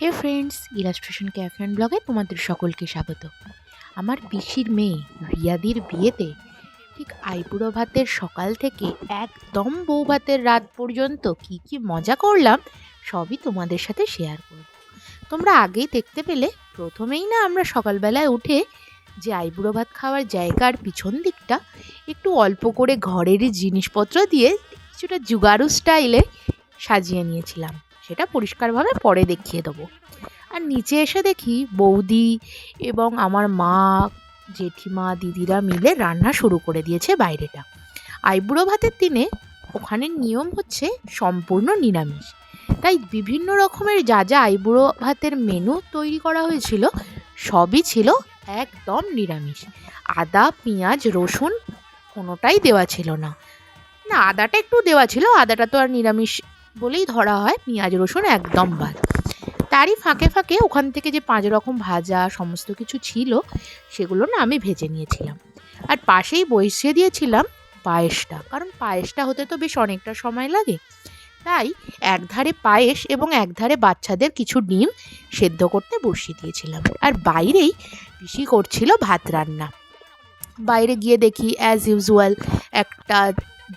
Hey friends illustration cafe and ব্লগে তোমাদের সকলকে স্বাগত। আমার পিসির মেয়ে রিয়াদির বিয়েতে ঠিক আইবুড়ো ভাতের সকাল থেকে একদম বউ ভাতের রাত পর্যন্ত কি কি মজা করলাম, সবই তোমাদের সাথে শেয়ার করব। তোমরা আগেই দেখতে পেলে, প্রথমেই না আমরা সকালবেলায় উঠে যে আইবুড়ো ভাত খাওয়ার জায়গার পিছন দিকটা, একটু অল্প করে ঘরেরই জিনিসপত্র দিয়ে কিছুটা জুগারু স্টাইলে সাজিয়ে নিয়েছিলাম। সেটা পরিষ্কারভাবে পরে দেখিয়ে দেবো। আর নিচে এসে দেখি বৌদি এবং আমার মা, জেঠিমা, দিদিরা মিলে রান্না শুরু করে দিয়েছে বাইরেটা। আইবুড়ো ভাতের দিনে ওখানের নিয়ম হচ্ছে সম্পূর্ণ নিরামিষ। তাই বিভিন্ন রকমের যা যা আইবুড়ো ভাতের মেনু তৈরি করা হয়েছিল, সবই ছিল একদম নিরামিষ। আদা, পেঁয়াজ, রসুন কোনোটাই দেওয়া ছিল না। না, আদাটা একটু দেওয়া ছিল, আদাটা তো আর নিরামিষ বলেই ধরা হয় পেঁয়াজ, রসুন একদম বাদ। তারই ফাঁকে ফাঁকে ওখান থেকে যে পাঁচ রকম ভাজা সমস্ত কিছু ছিল, সেগুলো না আমি ভেজে নিয়েছিলাম। আর পাশেই বসিয়ে দিয়েছিলাম পায়েসটা, কারণ পায়েসটা হতে তো বেশ অনেকটা সময় লাগে। তাই একধারে পায়েস এবং একধারে বাচ্চাদের কিছু ডিম সেদ্ধ করতে বসিয়ে দিয়েছিলাম। আর বাইরেই পিসি করছিল ভাত রান্না। বাইরে গিয়ে দেখি অ্যাজ ইউজুয়াল একটা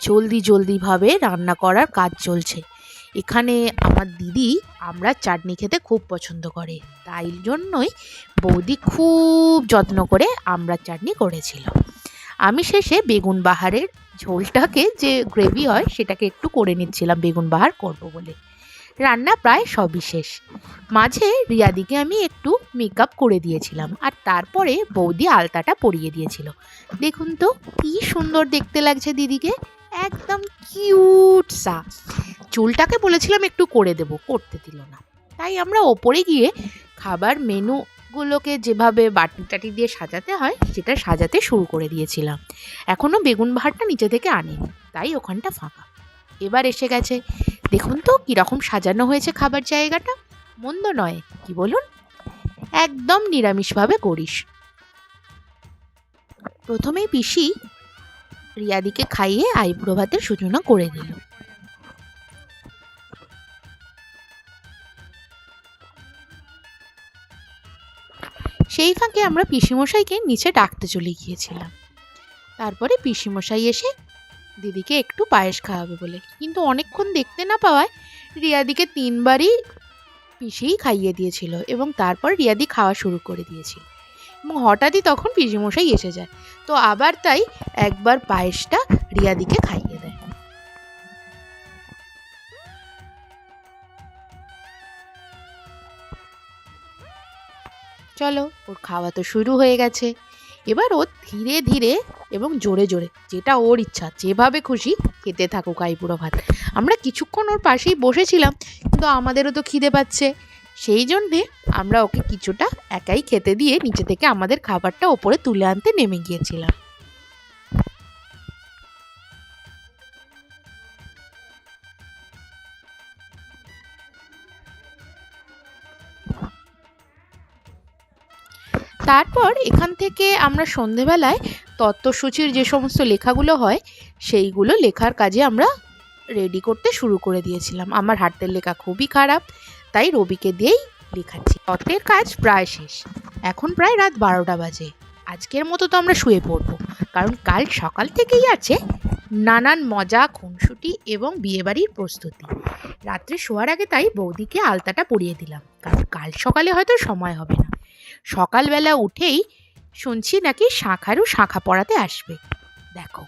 জলদি জলদিভাবে রান্না করার কাজ চলছে। এখানে আমার দিদি আমরা চাটনি খেতে খুব পছন্দ করে। তাই জন্যই বৌদি খুব যত্ন করে আমরা চাটনি করেছিল আমি শেষে বেগুন বাহারের ঝোলটাকে যে গ্রেভি হয় সেটাকে একটু করে নিচ্ছিলাম, বেগুন বাহার করব বলে। রান্না প্রায় সবই শেষ। মাঝে রিয়াদিকে আমি একটু মেকআপ করে দিয়েছিলাম আর তারপরে বৌদি আলতাটা পরিয়ে দিয়েছিল। দেখুন তো, কী সুন্দর দেখতে লাগছে দিদিকে। একদম কিউট সা। চুলটাকে বলেছিলাম একটু করে দেব, করতে দিল না। তাই আমরা ওপরে গিয়ে খাবার মেনুগুলোকে যেভাবে বাটি টাটি দিয়ে সাজাতে হয়, সেটা সাজাতে শুরু করে দিয়েছিলাম। এখনও বেগুন বাহারটা নিচে থেকে আনেনি, তাই ওখানটা ফাঁকা। এবার এসে গেছে। দেখুন তো, কীরকম সাজানো হয়েছে খাবার জায়গাটা। মন্দ নয়, কি বলুন? একদম নিরামিষভাবে করিস। প্রথমেই পিসি রিয়াদিকে খাইয়ে আইব্রো ভাতের সূচনা করে দিল। সেই ফাঁকে আমরা পিসিমশাইকে নিচে ডাকতে চলে গিয়েছিলাম। তারপরে পিসিমশাই এসে দিদিকে একটু পায়েস খাওয়াবে বলে। কিন্তু অনেকক্ষণ দেখতে না পাওয়ায় রিয়াদিকে তিনবারই পিসিই খাইয়ে দিয়েছিল এবং তারপর রিয়াদি খাওয়া শুরু করে দিয়েছিল। এবং হঠাৎই তখন পিসিমশাই এসে যায়। তো আবার তাই একবার পায়েসটা রিয়াদিকে খাইয়ে চলো, ওর খাওয়া তো শুরু হয়ে গেছে। এবার ও ধীরে ধীরে এবং জোরে জোরে, যেটা ওর ইচ্ছা, যেভাবে খুশি খেতে থাকুক আইপুরো ভাত। আমরা কিছুক্ষণ ওর পাশেই বসেছিলাম, কিন্তু আমাদেরও তো খিদে পাচ্ছে। সেই জন্যে আমরা ওকে কিছুটা একাই খেতে দিয়ে নিচে থেকে আমাদের খাবারটা ওপরে তুলে আনতে নেমে গিয়েছিলাম। তারপর এখান থেকে আমরা সন্ধেবেলায় তত্ত্বসূচির যে সমস্ত লেখাগুলো হয়, সেইগুলো লেখার কাজে আমরা রেডি করতে শুরু করে দিয়েছিলাম। আমার হাতের লেখা খুবই খারাপ, তাই রবিকে দিয়েই লেখাচ্ছি। তত্ত্বের কাজ প্রায় শেষ। এখন প্রায় রাত বারোটা বাজে। আজকের মতো তো আমরা শুয়ে পড়ব। কারণ কাল সকাল থেকেই আছে নানান মজা, খুনসুটি এবং বিয়েবাড়ির প্রস্তুতি। রাত্রে শোয়ার আগে তাই বৌদিকে আলতাটা পরিয়ে দিলাম। কারণ কাল সকালে হয়তো সময় হবে না। সকালবেলা উঠেই শুনছি নাকি শাঁখারও শাঁখা পড়াতে আসবে। দেখো,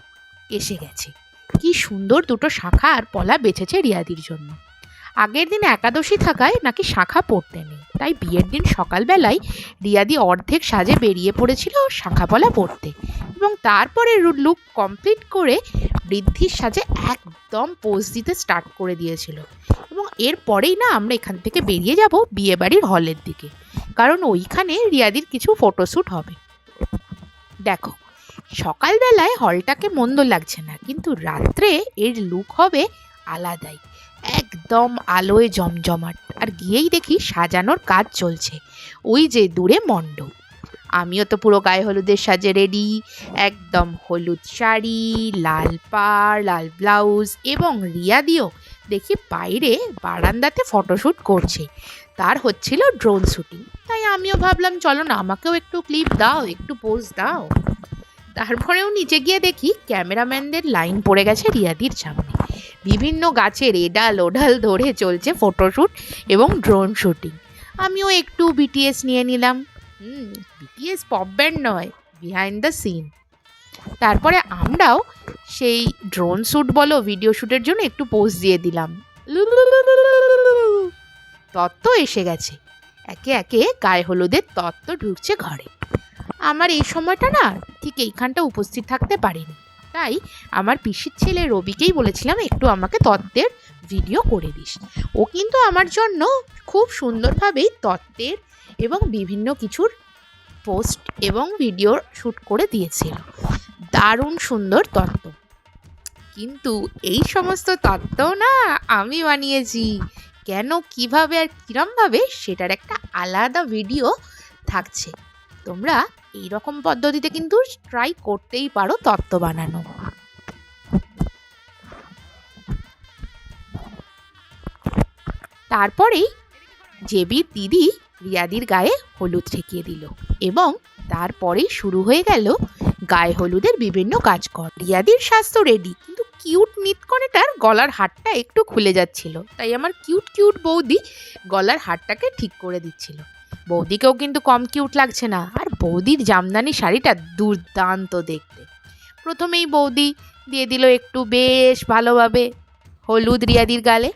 এসে গেছে। কি সুন্দর দুটো শাঁখা আর পলা বেঁচেছে রিয়াদির জন্য। আগের দিন একাদশী থাকায় নাকি শাঁখা পড়তে নেই। তাই বিয়ের দিন সকালবেলায় রিয়াদি অর্ধেক সাজে বেরিয়ে পড়েছিল শাঁখা পলা পড়তে। এবং তারপরে লুক কমপ্লিট করে বৃদ্ধির সাজে একদম পোজ দিতে স্টার্ট করে দিয়েছিল। এবং এরপরেই না আমরা এখান থেকে বেরিয়ে যাব বিয়েবাড়ির হলের দিকে। কারণ ওইখানে রিয়াদির কিছু ফটোশ্যুট হবে। দেখো, সকালবেলায় হলটাকে মন্দ লাগছে না, কিন্তু রাত্রে এর লুক হবে আলাদাই। একদম আলোয় জমজমাট, আর গিয়েই দেখি সাজানোর কাজ চলছে। ওই যে দূরে মণ্ডপ। আমিও তো পুরো গায়ে হলুদের সাজে রেডি। একদম হলুদ শাড়ি, লাল পাড়, লাল ব্লাউজ এবং রিয়া দিও দেখি বাইরে বারান্দাতে ফটোশ্যুট করছে। তার হচ্ছিল ড্রোন শুটিং তাই আমিও ভাবলাম, চলো না, আমাকেও একটু ক্লিপ দাও, একটু পোজ দাও। তারপরেও নিচে গিয়ে দেখি ক্যামেরাম্যানদের লাইন পড়ে গেছে রিয়াদির সামনে। বিভিন্ন গাছের এডাল ওডাল ধরে চলছে ফটোশ্যুট এবং ড্রোন শুটিং আমিও একটু বিটিএস নিয়ে নিলাম। হুম বিটিএস পপ ব্যান্ড নয় বিহাইন্ড দ্য সিন তারপরে আমরাও সেই ড্রোন শ্যুট বলো ভিডিও শ্যুটের জন্য একটু পোজ দিয়ে দিলাম। তত্ত্ব এসে গেছে। একে একে গায়ে হলুদের তত্ত্ব ঢুকছে ঘরে। আমার এই সময়টা না ঠিক এইখানটা উপস্থিত থাকতে পারিনি। তাই আমার পিসির ছেলে রবিকেই বলেছিলাম, একটু আমাকে তত্ত্বের ভিডিও করে দিস। ও কিন্তু আমার জন্য খুব সুন্দরভাবেই তত্ত্বের এবং বিভিন্ন কিছুর পোস্ট এবং ভিডিও শ্যুট করে দিয়েছিল। দারুণ সুন্দর তত্ত্ব। কিন্তু এই সমস্ত তত্ত্ব না আমি বানিয়েছি। কেন, কীভাবে আর কিরমভাবে সেটার একটা আলাদা ভিডিও থাকছে। তোমরা এই রকম পদ্ধতিতে কিন্তু ট্রাই করতেই পারো তত্ত্ব বানানো। তারপরেই জেবির দিদি রিয়াদির গায়ে হলুদ ঠেকিয়ে দিল এবং তারপরেই শুরু হয়ে গেল গায়ে হলুদের বিভিন্ন কাজ কর। রিয়াদির স্বাস্থ্য রেডি কিন্তু কিউট নিতকনেটার গলার হারটা একটু খুলে যাচ্ছিল। তাই আমার কিউট কিউট বৌদি গলার হারটাকে ঠিক করে দিচ্ছিল। বৌদিকেও কিন্তু কম কিউট লাগছে না, আর বৌদির জামদানি শাড়িটা দুর্দান্ত দেখতে। প্রথমেই বৌদি দিয়ে দিল একটু বেশ ভালোভাবে হলুদ রিয়াদির গালে।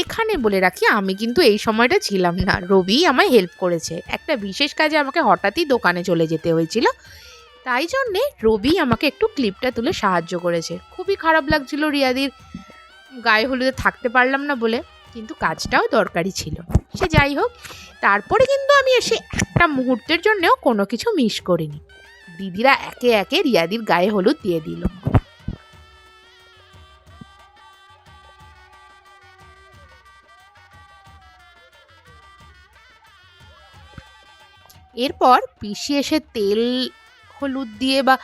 এখানে বলে রাখি, আমি কিন্তু এই সময়টা ছিলাম না। রবি আমায় হেল্প করেছে। একটা বিশেষ কাজে আমাকে হঠাৎই দোকানে চলে যেতে হয়েছিল। তাই জন্যে রবি আমাকে একটু ক্লিপটা তুলে সাহায্য করেছে। খুবই খারাপ লাগছিল রিয়াদির গায়ে হলুদে থাকতে পারলাম না বলে, কিন্তু কাজটাও দরকারি ছিল। সে যাই হোক, তারপরে কিন্তু আমি এসে একটা মুহূর্তের জন্যও কোনো কিছু মিস করিনি। দিদিরা একে একে রিয়াদির গায়ে হলুদ দিয়ে দিল। এরপর পিসি এসে তেল হলুদ দিয়ে বা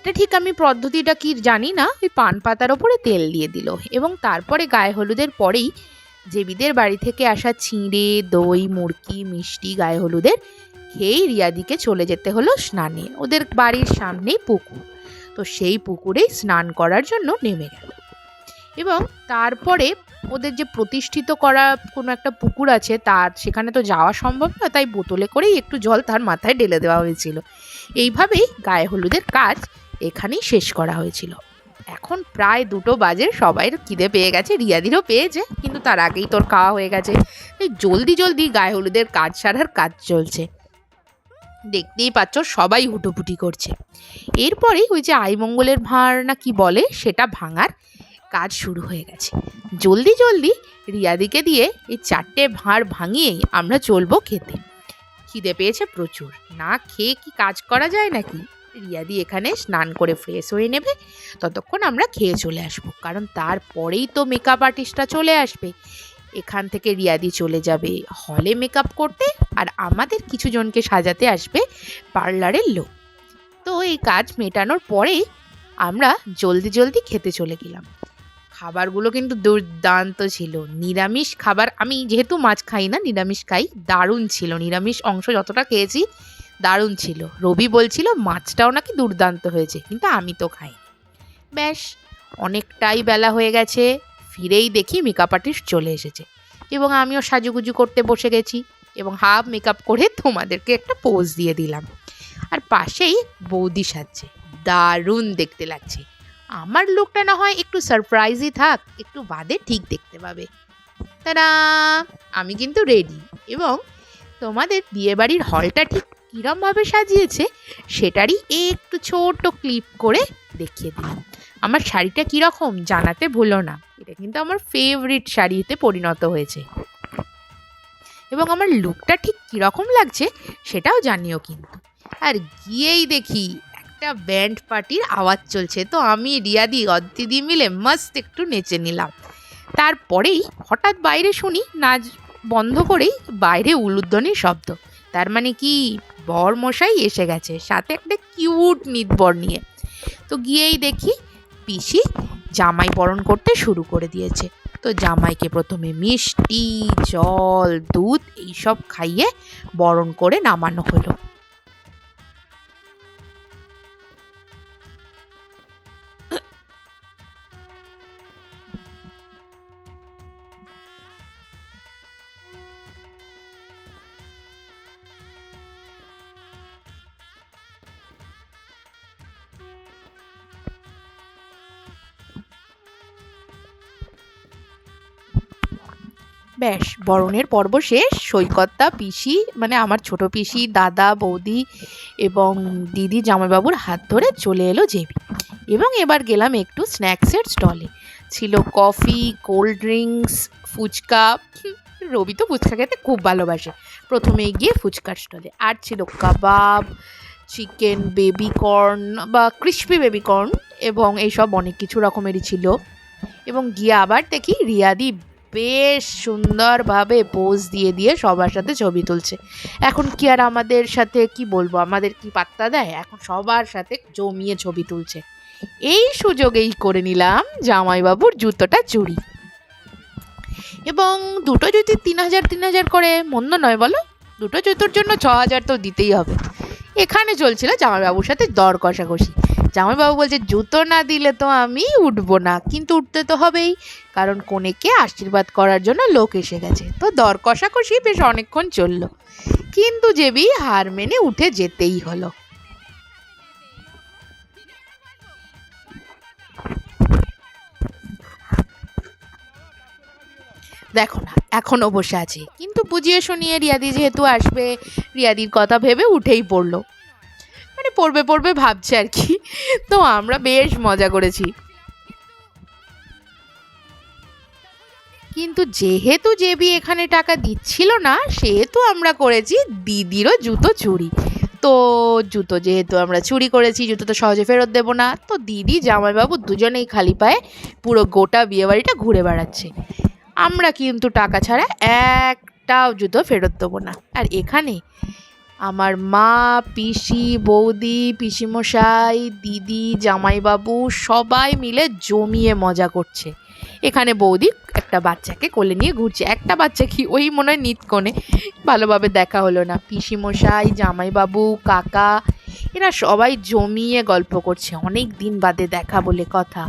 এটা ঠিক আমি পদ্ধতিটা কি জানি না, ওই পান পাতার ওপরে তেল দিয়ে দিল এবং তারপরে গায়ে হলুদের পরেই জেবিদের বাড়ি থেকে আসা ছিঁড়ে, দই, মুরকি, মিষ্টি, গায়ে হলুদের খেয়েই রিয়াদিকে চলে যেতে হলো স্নানে। ওদের বাড়ির সামনেই পুকুর। তো সেই পুকুরেই স্নান করার জন্য নেমে গেল। এবং তারপরে ওদের যে প্রতিষ্ঠিত করা কোনো একটা পুকুর আছে, তার সেখানে তো যাওয়া সম্ভব না তাই বোতলে করেই একটু জল তার মাথায় ঢেলে দেওয়া হয়েছিল। এইভাবেই গায়ে হলুদের কাজ এখানেই শেষ করা হয়েছিল। এখন প্রায় দুটো বাজে সবাই খিদে পেয়ে গেছে, রিয়াদিরও পেয়েছে, কিন্তু তার আগেই তোর খাওয়া হয়ে গেছে। এই জলদি জলদি গায়ে হলুদের কাজ সারার কাজ চলছে। দেখতেই পাচ্ছ সবাই হুটোপুটি করছে। এরপরেই ওই যে আইমঙ্গলের ভাঁড় না কি বলে, সেটা ভাঙার কাজ শুরু হয়ে গেছে। জলদি জলদি রিয়াদিকে দিয়ে এই চারটে ভাঁড় ভাঙিয়েই আমরা চলবো খেতে। খিদে পেয়েছে প্রচুর। না খেয়ে কি কাজ করা যায় নাকি? রিয়াদি এখানে স্নান করে ফ্রেশ হয়ে নেবে, ততক্ষণ আমরা খেয়ে চলে আসব, কারণ তারপরেই তো মেকআপ আর্টিস্টরা চলে আসবে। এখান থেকে রিয়াদি চলে যাবে হলে মেকআপ করতে, আর আমাদের কিছু জনকে সাজাতে আসবে পার্লারের লোক। তো এই কাজ মেটানোর পরেই আমরা জলদি জলদি খেতে চলে গেলাম। খাবারগুলো কিন্তু দুর্দান্ত ছিল। নিরামিষ খাবার, আমি যেহেতু মাছ খাই না, নিরামিষ খাই, দারুণ ছিল। নিরামিষ অংশ যতটা খেয়েছি, দারুণ ছিল। রবি বলছিল, মাছটাও নাকি দুর্দান্ত হয়েছে। কিন্তু আমি তো খাই ব্যাস, অনেকটাই বেলা হয়ে গেছে, ফিরেই দেখি মেকআপ আর্টিস্ট চলে এসেছে। এবং আমিও সাজুগুজু করতে বসে গেছি এবং হাফ মেকআপ করে তোমাদেরকে একটা পোজ দিয়ে দিলাম। আর পাশেই বৌদি সাজছে। দারুণ দেখতে লাগছে। আমার লুকটা না হয় একটু সারপ্রাইজই থাক, একটু বাদে ঠিক দেখতে পাবে। তারা, আমি কিন্তু রেডি এবং তোমাদের বিয়েবাড়ির হলটা ঠিক কীরমভাবে সাজিয়েছে, সেটারই একটু ছোট ক্লিপ করে দেখিয়ে দিলাম। আমার শাড়িটা কীরকম জানাতে ভুলো না। এটা কিন্তু আমার ফেভারিট শাড়িতে পরিণত হয়েছে। এবং আমার লুকটা ঠিক কীরকম লাগছে, সেটাও জানিও কিন্তু। আর গিয়েই দেখি একটা ব্যান্ড পার্টির আওয়াজ চলছে। তো আমি রিয়াদি অদ্দিদি মিলে মাস্ত একটু নেচে নিলাম। তারপরেই হঠাৎ বাইরে শুনি নাচ বন্ধ করেই বাইরে উলুধ্বনির শব্দ। তার মানে কি বর মশাই এসে গেছে, সাথে একটা কিউট নিতবর নিয়ে। তো গিয়েই দেখি পিসি জামাই বরণ করতে শুরু করে দিয়েছে। তো জামাইকে প্রথমে মিষ্টি, জল, দুধ, এইসব খাইয়ে বরণ করে নামানো হলো। ব্যাস, বরণের পর্ব শেষ। সৈকতদা পিসি মানে আমার ছোট পিসি, দাদা, বৌদি এবং দিদি জামাইবাবুর হাত ধরে চলে এলো জেবি। এবং এবার গেলাম একটু স্ন্যাক্সের স্টলে। ছিল কফি, কোল্ড ড্রিঙ্কস, ফুচকা। রবি তো ফুচকা খেতে খুব ভালোবাসে। প্রথমে গিয়ে ফুচকার স্টলে। আর ছিল কাবাব, চিকেন বেবি কর্ন বা ক্রিস্পি বেবি কর্ন এবং এইসব অনেক কিছু রকমেরই ছিল। এবং গিয়ে আবার দেখি রিয়াদি বেশ সুন্দরভাবে পোজ দিয়ে দিয়ে সবার সাথে ছবি তুলছে। এখন কি আর আমাদের সাথে কি বলব? আমাদের কি পাত্তা দেয়? এখন সবার সাথে জমিয়ে ছবি তুলছে। এই সুযোগেই করে নিলাম জামাইবাবুর জুতোটা চুরি। এবং দুটো যদি তিন হাজার তিন হাজার করে, মন্দ নয় বলো? দুটো জুতোর জন্য ছ হাজার তো দিতেই হবে। এখানে চলছিল জামাইবাবুর সাথে দর কষাকষি। জামাইবাবু বলছে, জুতো না দিলে তো আমি উঠবো না। কিন্তু উঠতে তো হবেই, কারণ কনেকে আশীর্বাদ করার জন্য লোক এসে গেছে। তো দর কষাকষি বেশ অনেকক্ষণ চলল। কিন্তু জেবি হার মেনে উঠে যেতেই হলো। দেখো না এখনও বসে আছে। কিন্তু বুঝিয়ে শুনিয়ে রিয়াদি যেহেতু আসবে, রিয়াদির কথা ভেবে উঠেই পড়ল। পড়বে পড়বে ভাবছে আর কি। তো আমরা বেশ মজা করেছি। কিন্তু যেহেতু জেবি এখানে টাকা দিচ্ছিল না, সেহেতু আমরা করেছি দিদিরও জুতো চুরি। তো জুতো যেহেতু আমরা চুরি করেছি, জুতো তো সহজে ফেরত দেবো না, তো দিদি, জামাইবাবু দুজনেই খালি পায়ে পুরো গোটা বিয়েবাড়িটা ঘুরে বেড়াচ্ছে। আমরা কিন্তু টাকা ছাড়া একটাও জুতো ফেরত দেবো না। আর এখানে আমার মা, পিসি, বৌদি, পিসিমশাই, দিদি, জামাইবাবু সবাই মিলে জমিয়ে মজা করছে। এখানে বৌদি একটা বাচ্চাকে কোলে নিয়ে ঘুরছে। একটা বাচ্চা কি ওই মনে হয় নিতকনে ভালোভাবে দেখা হলো না। পিসিমশাই, জামাইবাবু, কাকা, এরা সবাই জমিয়ে গল্প করছে। অনেক দিন বাদে দেখা বলে কথা।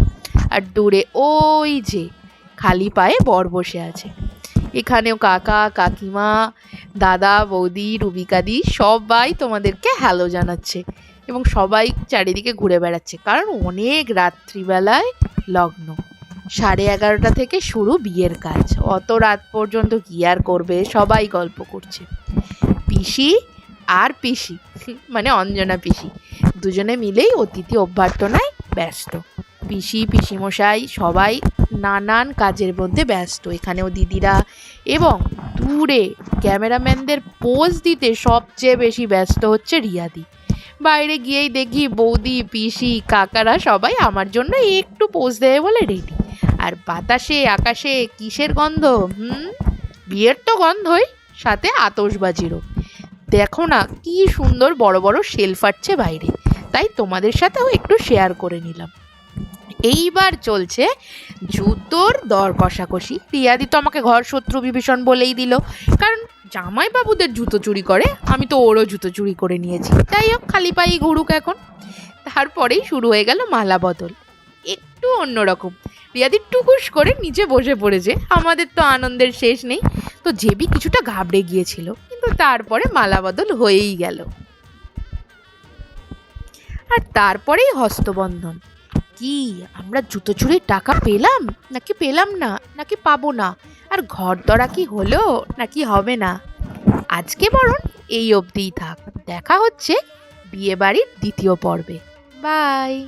আর দূরে ওই যে খালি পায়ে বর বসে আছে। এখানেও কাকা, কাকিমা দাদা, বৌদি, রুবিকাদি সবাই তোমাদেরকে হ্যালো জানাচ্ছে এবং সবাই চারিদিকে ঘুরে বেড়াচ্ছে কারণ অনেক রাত্রিবেলায় লগ্ন। সাড়ে এগারোটা থেকে শুরু বিয়ের কাজ। অত রাত পর্যন্ত কি আর করবে? সবাই গল্প করছে। পিসি আর পিসি মানে অঞ্জনা পিসি, দুজনে মিলেই অতিথি অভ্যর্থনায় ব্যস্ত। পিসি, পিসিমশাই সবাই নানান কাজের মধ্যে ব্যস্ত। এখানেও দিদিরা এবং দূরে ক্যামেরাম্যানদের পোজ দিতে সবচেয়ে বেশি ব্যস্ত হচ্ছে রিয়াদি। বাইরে গিয়েই দেখি বৌদি, পিসি, কাকারা সবাই আমার জন্য একটু পোজ দেবে বলে রেডি আর বাতাসে, আকাশে কিসের গন্ধ, হুম? বিয়ের তো গন্ধই, সাথে আতশবাজিরও। দেখো না, কি সুন্দর বড় বড় শেল ফাটছে বাইরে। তাই তোমাদের সাথেও একটু শেয়ার করে নিলাম। এইবার চলছে জুতোর দর কষাকষি। রিয়াদি তো আমাকে ঘর শত্রু বিভীষণ বলেই দিল। কারণ জামাইবাবুদের জুতো চুরি করে, আমি তো ওরও জুতো চুরি করে নিয়েছি। যাই হোক, খালি পাই ঘুরুক এখন। তারপরেই শুরু হয়ে গেল মালা বদল। একটু অন্যরকম। রিয়াদি টুকুস করে নিচে বসে পড়েছে। আমাদের তো আনন্দের শেষ নেই। তো জেবি কিছুটা ঘাবড়ে গিয়েছিল। কিন্তু তারপরে মালা বদল হয়েই গেল। আর তারপরেই হস্তবন্ধন। কি? আমরা জুতো চুরির টাকা পেলাম? নাকি পেলাম না? নাকি পাবো না? আর ঘর দরা কি হলো? নাকি হবে না? আজকে বরং এই অবধিই থাক। দেখা হচ্ছে বিয়েবাড়ির দ্বিতীয় পর্বে। বাই।